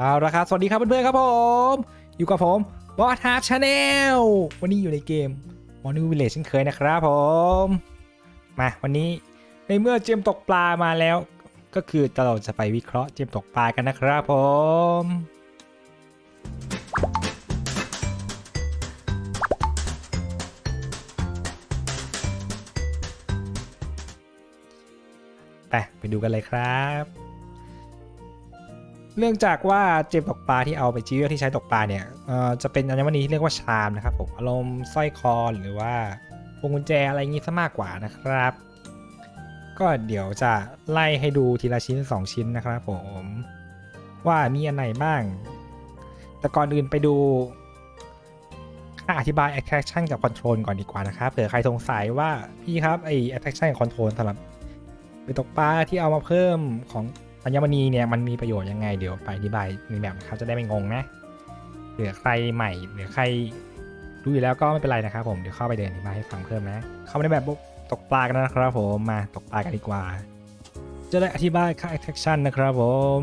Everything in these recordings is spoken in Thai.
เอาละครับ สวัสดีครับเพื่อนๆครับผม อยู่กับผมบอสฮาร์ c h ชาแนลวันนี้อยู่ในเกม m o r n i n g Village เช่นเคยนะครับผม มาวันนี้ในเมื่อเจมตกปลามาแล้ว ก็คือเราจะไปวิเคราะห์เจมตกปลากันนะครับผมไปไปดูกันเลยครับ เนื่องจากว่าเจมตกปลาที่เอาไปจี้ที่ใช้ตกปลาเนี่ยจะเป็นอัญมณีที่เรียกว่าชามนะครับผมอารมณ์สร้อยคอหรือว่าพวงกุญแจอะไรอย่างงี้ซะมากกว่านะครับ ก็เดี๋ยวจะไล่ให้ดูทีละชิ้น 2 ชิ้นนะครับผมว่ามีอันไหนบ้าง แต่ก่อนอื่นไปดูค่าอธิบาย attraction กับ control ก่อนดีกว่านะครับเผื่อใครสงสัยว่าพี่ครับไอ attraction กับ control สำหรับไปตกปลาที่เอามาเพิ่มของ อัญมณีเนี่ยมันมีประโยชน์ยังไงเดี๋ยวไปอธิบายในแบบนะครับจะได้ไม่งงนะเผื่อใครใหม่หรือใครรู้อยู่แล้วก็ไม่เป็นไรนะครับผมเดี๋ยวเข้าไปเดินอธิบายให้ฟังเพิ่มนะ เข้ามาในแบบตกปลากันนะครับผมมาตกปลากันดีกว่า จะได้อธิบายค่า attraction นะครับผม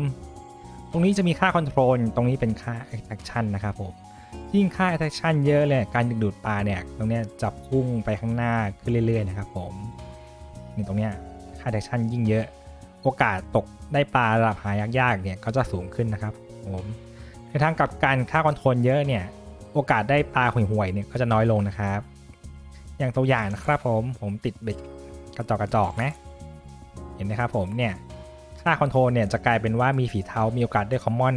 ตรงนี้จะมีค่า control ตรงนี้เป็นค่า attraction นะครับผมยิ่งค่า attraction เยอะเลยการดึงดูดปลาเนี่ยตรงนี้ยจะพุ่งไปข้างหน้าขึ้นเรื่อยๆนะครับผมนี่ตรงเนี้ยค่า attraction ยิ่งเยอะ โอกาสตกได้ปลาระดับหายากๆเนี่ยก็จะสูงขึ้นนะครับผมในทางกับการค่า control เยอะเนี่ยโอกาสได้ปลาห่วยๆเนี่ยก็จะน้อยลงนะครับ อย่างตัวอย่างนะครับผมผมติดเบ็ดกระจอกกระจอกนะเห็นไหมครับผมเนี่ยค่าคอนโทรลเนี่ยจะกลายเป็นว่ามีฝีเท้ามีโอกาสได้คอมมอน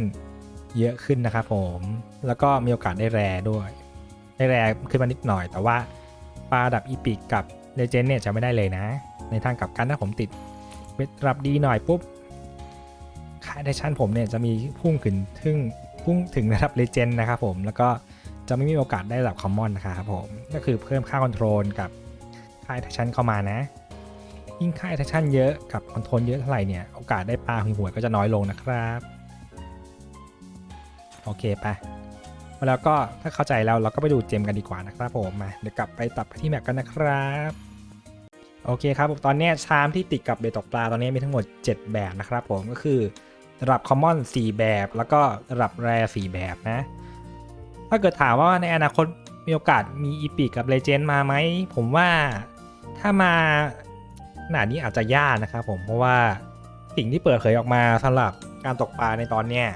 เยอะขึ้นนะครับผมแล้วก็มีโอกาสได้แรด้วย ได้แรขึ้นมานิดหน่อย แต่ว่าปลาดับอีพิกกับเลเจนเนี่ยจะไม่ได้เลยนะ ในทางกลับกันถ้าผมติด เบ็ดระดับดีหน่อยปุ๊บค่าไดชั้นผมเนี่ยจะมีพุ่งขึ้นถึงพุ่งถึงระดับเลเจนนะครับผมแล้วก็จะไม่มีโอกาสได้ระดับคอมมอนนะครับผมก็คือเพิ่มค่าคอนโทรลกับค่าไดชั้นเข้ามานะ ยิ่งค่า attraction เยอะกับคอนโทรลเยอะเท่าไหร่เนี่ยโอกาสได้ปลาหวยๆก็จะน้อยลงนะครับโอเคไปแล้วก็ถ้าเข้าใจแล้วเราก็ไปดูเจมกันดีกว่านะครับผมมาเดี๋ยวกลับไปตับที่แมปกันนะครับ โอเคครับตอนนี้ชามที่ติดกับเบตตกปลาตอนนี้มีทั้งหมด 7 แบบนะครับผมก็คือระดับ common 4แบบ แล้วก็ระดับ rare 4แบบนะ ถ้าเกิดถามว่าในอนาคตมีโอกาสมีอีพิกกับเลเจนด์มาไหม ผมว่าถ้ามาขนาดนี้อาจจะยากนะครับผมเพราะว่าสิ่งที่เปิดเผยออกมาสำหรับการตกปลาในตอนเนี้ย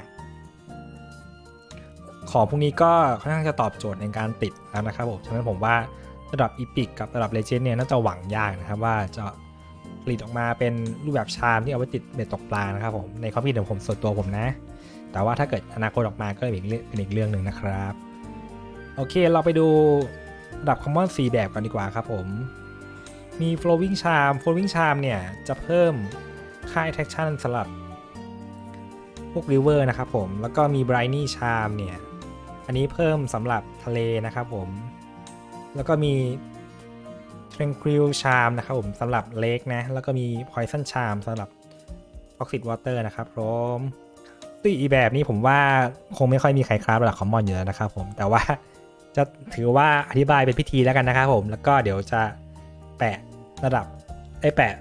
ของพวกนี้ก็ค่อนข้างจะตอบโจทย์ในการติดแล้วนะครับผมฉะนั้นผมว่า ระดับอีพิกกับระดับเลเจนด์เนี่ยน่าจะหวังยากนะครับว่าจะผลิตออกมาเป็นรูปแบบชามที่เอาไว้ติดเบ็ดตกปลานะครับผมในความคิดของผมส่วนตัวผมนะ แต่ว่าถ้าเกิดอนาคตออกมาก็เป็นอีกเรื่องเป็นอีกเรื่องหนึ่งนะครับ โอเคเราไปดูระดับ common 4แบบกันดีกว่าครับผม มี flowing charm flowing charm เนี่ยจะเพิ่มค่า attraction สำหรับพวก river นะครับผม แล้วก็มี briny charm เนี่ย อันนี้เพิ่มสำหรับทะเลนะครับผม แล้วก็มี tranquil charm นะครับผมสำหรับ lake นะ แล้วก็มี poison charm สำหรับ toxic water นะครับผมตีอีแบบนี้ผมว่าคงไม่ค่อยมีใครคราฟระดับ common อยู่แล้วนะครับผมแต่ว่าจะถือว่าอธิบายเป็นพิธีแล้วกันนะครับผมแล้วก็เดี๋ยวจะแปะระดับไอ้แปะ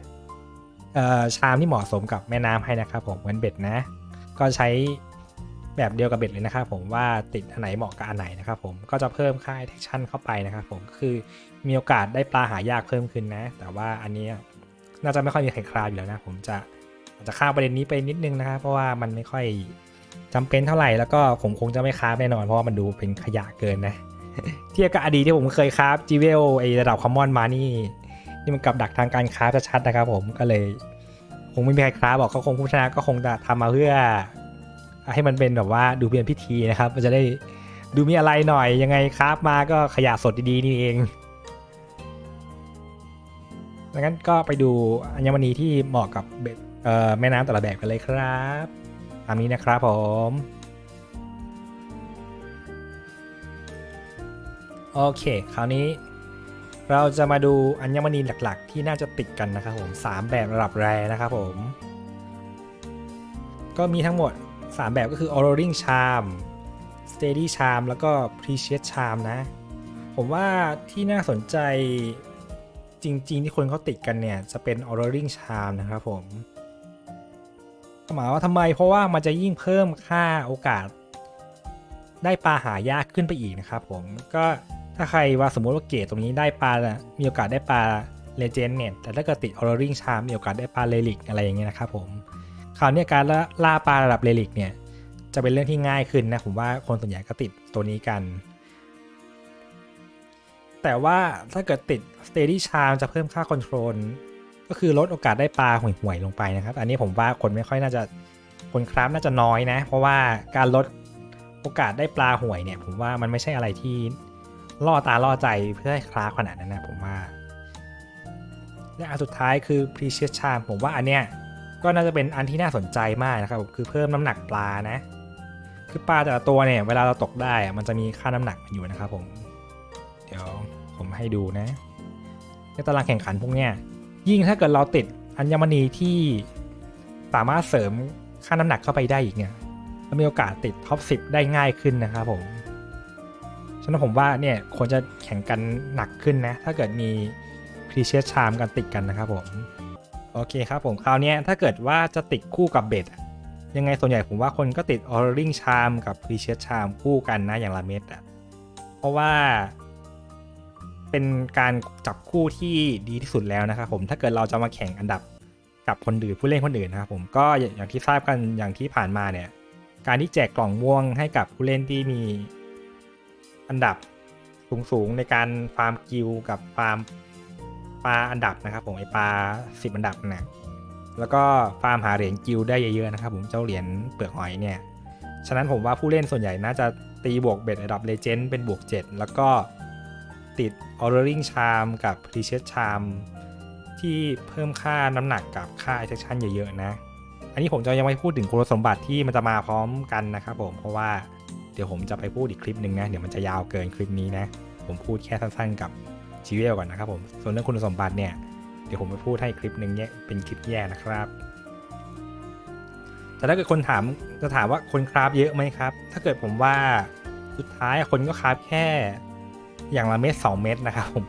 ชามที่เหมาะสมกับแม่น้ำให้นะครับผมเหมือนเบ็ดนะ ก็ใช้ แบบเดียวกับเบ็ดเลยนะครับผมว่าติดอันไหนเหมาะกับอันไหนนะครับผมก็จะเพิ่มค่า attraction เข้าไปนะครับผมคือมีโอกาสได้ปลาหายากเพิ่มขึ้นนะ แต่ว่าอันนี้น่าจะไม่ค่อยมีใครคราฟอยู่แล้วนะ ผมจะจะข้ามประเด็นนี้ไปนิดนึงนะครับ เพราะว่ามันไม่ค่อยจำเป็นเท่าไหร่แล้วก็ผมคงจะไม่คราฟแน่นอนเพราะว่ามันดูเป็นขยะเกินนะเทียบกับอดีตที่ผมเคยคราฟจีเวลไอระดับคอมมอนมานี่นี่มันกับดักทางการคราฟชัดๆนะครับ ผมก็เลย คงไม่มีใครคราฟบอกเขาคงผู้ชนะก็คงจะทำมาเพื่อ ให้มันเป็นแบบว่าดูเป็นพิธีนะครับ มันจะได้ดูมีอะไรหน่อยยังไงคราฟมาก็ขยะสดดีๆนี่เองดังนั้นก็ไปดูอัญมณีที่เหมาะกับเบ็ดเอ่อแม่น้ำแต่ละแบบกันเลยครับตามนี้นะครับผมโอเค คราวนี้เราจะมาดูอัญมณีหลักๆ ที่น่าจะติดกันนะครับผม 3 แบบระดับแรนะครับผม ก็มีทั้งหมด 3 แบบก็คือ Auroring Charm Steady Charm แล้วก็ Precious Charm นะ ผมว่าที่น่าสนใจจริง ๆ ที่คนเขาติดกันเนี่ย จะเป็น Auroring Charm นะครับผมหมายว่าทำไมเพราะว่ามันจะยิ่งเพิ่มค่าโอกาส ได้ปลาหายากขึ้นไปอีกนะครับผมก็ถ้าใครว่าสมมติว่าเกรดตรงนี้ได้ปลา มีโอกาสได้ปลาเลเจนด์เนี่ย แต่ถ้าเกิดติดออร์ริงชามีโอกาสได้ปลาเลลิกอะไรอย่างเงี้ยนะครับผม คราวเนี้ยการล่าปลาระดับเลลิกเนี่ยจะเป็นเรื่องที่ง่ายขึ้นนะผมว่าคนส่วนใหญ่ก็ติดตัวนี้กัน แต่ว่าถ้าเกิดติด Steady Charm จะเพิ่มค่าคอนโทรลก็คือลดโอกาสได้ปลาห่วยๆลงไปนะครับ อันนี้ผมว่าคนไม่ค่อยน่าจะคนคราฟน่าจะน้อยนะ เพราะว่าการลดโอกาสได้ปลาห่วยเนี่ย ผมว่ามันไม่ใช่อะไรที่ล่อตาล่อใจเพื่อให้คราฟขนาดนั้นนะผมว่าและอันสุดท้ายคือ Precious Charm ผมว่าอันเนี้ย ก็น่าจะเป็นอันที่น่าสนใจมากนะครับคือเพิ่มน้ำหนักปลานะ คือปลาแต่ละตัวเนี่ยเวลาเราตกได้อะมันจะมีค่าน้ำหนักอยู่นะครับผม เดี๋ยวผมให้ดูนะในตารางแข่งขันพวกเนี้ยยิ่งถ้าเกิดเราติดอัญมณีที่สามารถเสริมค่าน้ำหนักเข้าไปได้อีกเนี่ยเรามีโอกาสติดท็อป10 ได้ง่ายขึ้นนะครับผมฉะนั้นผมว่าเนี่ยควรจะแข่งกันหนักขึ้นนะ ถ้าเกิดมีพรีเชียสชามกันติดกันนะครับผม โอเคครับผมคราวนี้ถ้าเกิดว่าจะติดคู่กับเบ็ดอะยังไงส่วนใหญ่ผมว่าคนก็ติดออร์ริงชามกับพรีเชียสชามคู่กันนะอย่างละเม็ดอะเพราะว่า เป็นการจับคู่ที่ดีที่สุดแล้วนะครับผมถ้าเกิดเราจะมาแข่งอันดับกับคนอื่นผู้เล่นคนอื่นนะครับผมก็อย่างที่ทราบกันอย่างที่ผ่านมาเนี่ย การที่แจกกล่องม่วงให้กับผู้เล่นที่มีอันดับสูงๆในการฟาร์มกิลกับฟาร์ม ปลาอันดับนะครับผมไอปลาสิบอันดับนะแล้วก็ฟาร์มหาเหรียญกิลได้เยอะๆนะครับผมเจ้าเหรียญเปลือกหอยเนี่ยฉะนั้นผมว่าผู้เล่นส่วนใหญ่น่าจะตีบวกเบ็ดระดับเลเจนด์เป็นบวก 7 แล้วก็ติด o r d e r i n g Charm กับ Precious Charm ที่เพิ่มค่าน้ำหนักกับค่า Attraction เยอะๆนะ อันนี้ผมจะยังไม่พูดถึงคุณสมบัติที่มันจะมาพร้อมกันนะครับผมเพราะว่าเดี๋ยวผมจะไปพูดอีกคลิปหนึ่งนะ เดี๋ยวมันจะยาวเกินคลิปนี้นะ ผมพูดแค่สั้นๆกับ ชีวิลก่อนนะครับผม ส่วนเรื่องคุณสมบัติเนี่ย เดี๋ยวผมไปพูดให้คลิปหนึ่งแยกเป็นคลิปแยกนะครับ แต่ถ้าเกิดคนถามจะถามว่าคนคราฟเยอะไหมครับ ถ้าเกิดผมว่าสุดท้ายคนก็คราฟแค่อย่างละเม็ด2เม็ดนะครับผม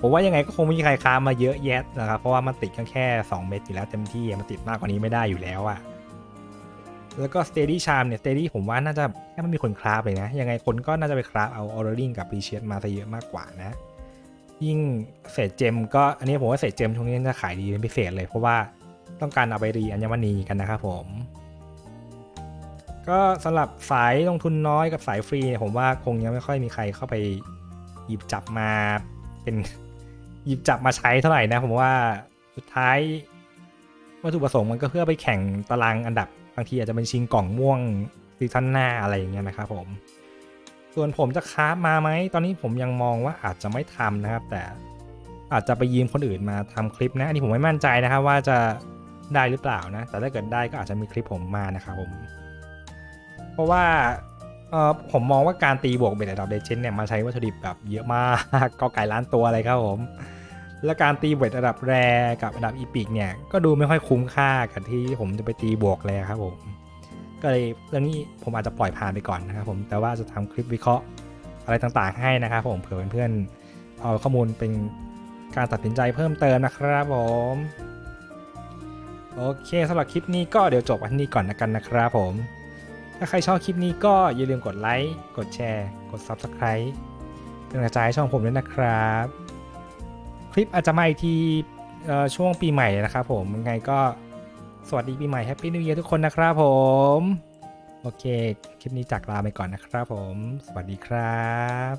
ผมว่ายังไงก็คงไม่มีใครค้ามาเยอะแยะนะครับ เพราะว่ามันติดกันแค่ 2 เม็ดอยู่แล้วเต็มที่มันติดมากกว่านี้ไม่ได้อยู่แล้วอะแล้วก็ steady charm เนี่ย steady ผมว่าน่าจะแค่ไม่มีคนคราฟเลยนะ ยังไงคนก็น่าจะไปคราฟเอา ordering กับ precious มาซะเยอะมากกว่านะ ยิ่งเศษเจมก็อันนี้ผมว่าเศษเจมช่วงนี้จะขายดีเป็นพิเศษเลย เพราะว่าต้องการเอาไปรีอัญมณีกันนะครับผม ก็สำหรับสายลงทุนน้อยกับสายฟรีผมว่าคงยังไม่ค่อยมีใครเข้าไปหยิบจับมาเป็นหยิบจับมาใช้เท่าไหร่นะผมว่าสุดท้ายวัตถุประสงค์มันก็เพื่อไปแข่งตารางอันดับบางทีอาจจะเป็นชิงกล่องม่วงซีซั่นหน้าอะไรอย่างเงี้ยนะครับผม ส่วนผมจะค้ามาไหม ตอนนี้ผมยังมองว่าอาจจะไม่ทำนะครับ แต่อาจจะไปยืมคนอื่นมาทำคลิปนะ อันนี้ผมไม่มั่นใจนะครับว่าจะได้หรือเปล่านะ แต่ถ้าเกิดได้ก็อาจจะมีคลิปผมมานะครับผม เพราะว่าเออผมมองว่าการตีบวกเบสระดับเดเจนเนี่ยมาใช้วัตถุดิบแบบเยอะมากก็ไก่ล้านตัวเลยครับผม และการตีเวทระดับแรกับระดับอีพิกเนี่ยก็ดูไม่ค่อยคุ้มค่ากับที่ผมจะไปตีบวกเลยครับผม ก็เลยเรื่องนี้ผมอาจจะปล่อยผ่านไปก่อนนะครับผมแต่ว่าจะทำคลิปวิเคราะห์อะไรต่างๆให้นะครับผมเผื่อเพื่อนๆเอาข้อมูลเป็นการตัดสินใจเพิ่มเติมนะครับผมโอเคสำหรับคลิปนี้ก็เดี๋ยวจบวันนี้ก่อนนะกันนะครับผม ถ้าใครชอบคลิปนี้ก็อย่าลืมกดไลค์กดแชร์ กด Subscribe เป็นกำลังใจให้ช่องผมด้วยนะครับ คลิปอาจจะมาอีกที่ช่วงปีใหม่นะครับผมยังไงก็ สวัสดีปีใหม่แฮปปี้นิวเยียร์ทุกคนนะครับผม โอเค คลิปนี้จากลาไปก่อนนะครับผม สวัสดีครับ